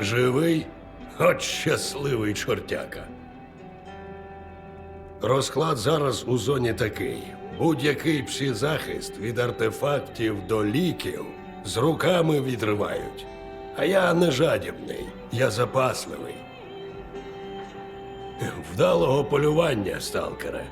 Живий? От щасливий чортяка. Розклад зараз у зоні такий: будь-який псізахист від артефактів до ліків з руками відривають. А я не жадібний, я запасливий. Вдалого полювання, сталкере.